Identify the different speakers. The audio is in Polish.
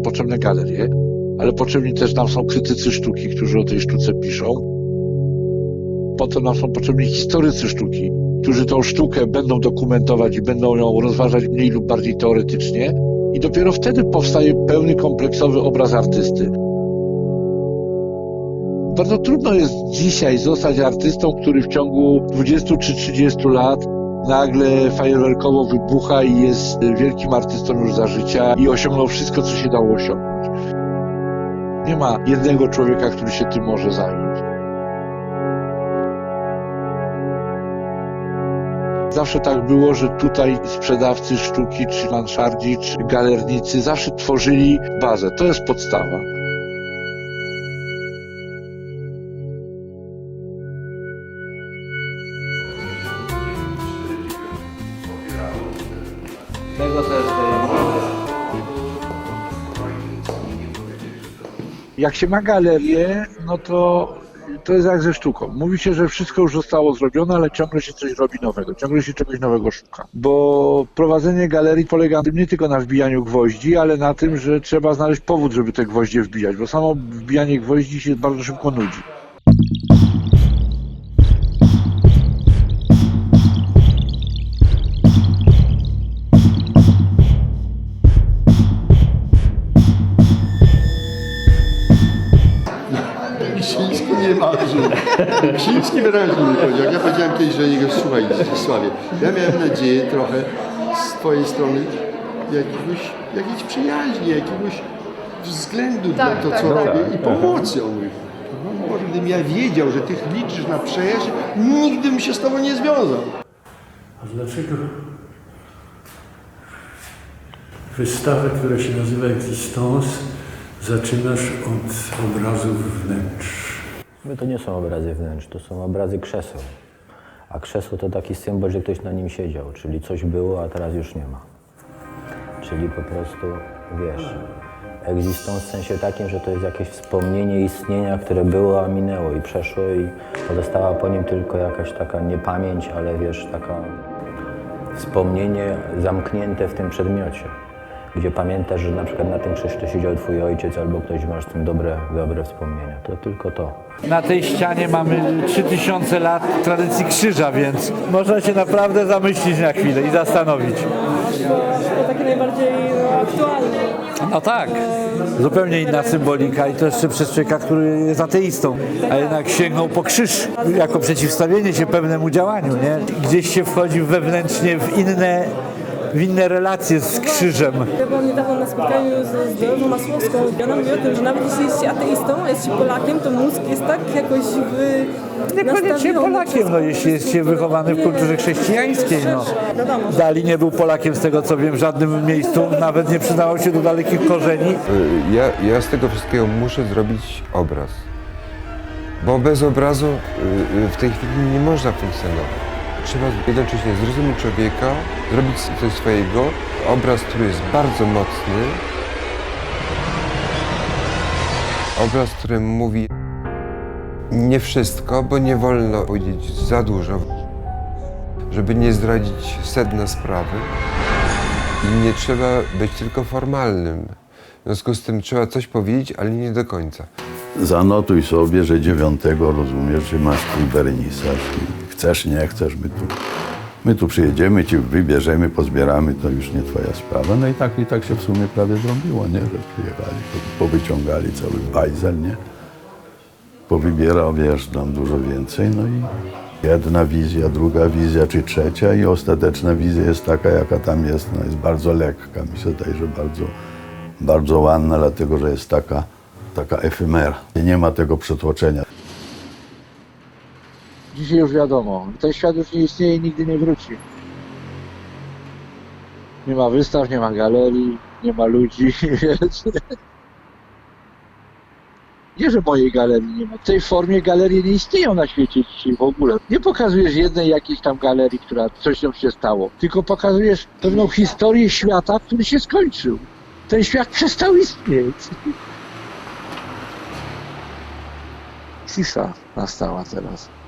Speaker 1: są potrzebne galerie, ale potrzebni też nam są krytycy sztuki, którzy o tej sztuce piszą. Potem nam są potrzebni historycy sztuki, którzy tą sztukę będą dokumentować i będą ją rozważać mniej lub bardziej teoretycznie. I dopiero wtedy powstaje pełny, kompleksowy obraz artysty. Bardzo trudno jest dzisiaj zostać artystą, który w ciągu 20 czy 30 lat nagle fajerwerkowo wybucha i jest wielkim artystą już za życia i osiągnął wszystko, co się dało osiągnąć. Nie ma jednego człowieka, który się tym może zająć. Zawsze tak było, że tutaj sprzedawcy sztuki, czy manszardzi, czy galernicy zawsze tworzyli bazę. To jest podstawa.
Speaker 2: Tego też.
Speaker 1: Jak się ma galerię, no to to jest jak ze sztuką. Mówi się, że wszystko już zostało zrobione, ale ciągle się coś robi nowego, ciągle się czegoś nowego szuka. Bo prowadzenie galerii polega nie tylko na wbijaniu gwoździ, ale na tym, że trzeba znaleźć powód, żeby te gwoździe wbijać, bo samo wbijanie gwoździ się bardzo szybko nudzi.
Speaker 3: Ksiński nie marzył. Ksiński wyraźnie mi powiedział. Ja powiedziałem kiedyś do niego, słuchaj Sławie, ja miałem nadzieję trochę z twojej strony jakiegoś, jakiejś przyjaźni, jakiegoś względu
Speaker 4: Tak,
Speaker 3: na to,
Speaker 4: tak,
Speaker 3: co
Speaker 4: tak.
Speaker 3: robię i pomocy. On mówi, no może gdybym ja wiedział, że ty liczysz na przyjaźń, nigdy bym się z tobą nie związał.
Speaker 5: A dlaczego wystawę, która się nazywa Existence, zaczynasz od obrazów wnętrz?
Speaker 2: My to nie są obrazy wnętrz, to są obrazy krzeseł. A krzesło to taki symbol, że ktoś na nim siedział, czyli coś było, a teraz już nie ma. Czyli po prostu, wiesz, existence w sensie takim, że to jest jakieś wspomnienie istnienia, które było, a minęło i przeszło i pozostała po nim tylko jakaś taka niepamięć, ale wiesz, taka wspomnienie zamknięte w tym przedmiocie, gdzie pamiętasz, że na przykład na tym krzyżu siedział twój ojciec albo ktoś, masz z tym dobre, dobre wspomnienia. To tylko to.
Speaker 6: Na tej ścianie mamy 3000 lat tradycji krzyża, więc można się naprawdę zamyślić na chwilę i zastanowić.
Speaker 4: To takie najbardziej no, aktualne.
Speaker 6: No tak, zupełnie inna symbolika i to jeszcze przez człowieka, który jest ateistą, a jednak sięgnął po krzyż jako przeciwstawienie się pewnemu działaniu, nie? Gdzieś się wchodzi wewnętrznie w inne, w inne relacje z krzyżem.
Speaker 4: Ja byłam niedawno na spotkaniu z, z Dorotą Masłowską i ona mówi o tym, że nawet jeśli jest się ateistą, a jest się Polakiem, to mózg jest tak jakoś w
Speaker 6: Niekoniecznie Polakiem, no jeśli jest się wychowany w kulturze chrześcijańskiej, no. Dali nie był Polakiem z tego co wiem w żadnym miejscu, nawet nie przyznawał się do dalekich korzeni.
Speaker 7: Y, Ja, ja z tego wszystkiego muszę zrobić obraz. Bo bez obrazu y, y, w tej chwili nie można funkcjonować. Trzeba jednocześnie zrozumieć człowieka, zrobić coś swojego. Obraz, który jest bardzo mocny. Obraz, który mówi nie wszystko, bo nie wolno powiedzieć za dużo, żeby nie zdradzić sedna sprawy. I nie trzeba być tylko formalnym. W związku z tym trzeba coś powiedzieć, ale nie do końca.
Speaker 8: Zanotuj sobie, że dziewiątego rozumiesz, że masz i chcesz, nie chcesz, my tu, my tu przyjedziemy, ci wybierzemy, pozbieramy, to już nie twoja sprawa. No i tak, i tak się w sumie prawie zrobiło, nie? Że przyjechali, po- powyciągali cały bajzel, nie? Powybierał, wiesz, tam dużo więcej, no i jedna wizja, druga wizja, czy trzecia i ostateczna wizja jest taka, jaka tam jest, no jest bardzo lekka, mi się wydaje, że bardzo, bardzo ładna, dlatego, że jest taka, taka efemera. Nie ma tego przetłoczenia.
Speaker 1: Dzisiaj już wiadomo, ten świat już nie istnieje i nigdy nie wróci. Nie ma wystaw, nie ma galerii, nie ma ludzi, wiesz. Nie, że mojej galerii nie ma. W tej formie galerie nie istnieją na świecie dzisiaj w ogóle. Nie pokazujesz jednej jakiejś tam galerii, która coś tam się stało, tylko pokazujesz pewną historię świata, który się skończył. Ten świat przestał istnieć. Cisza nastała teraz.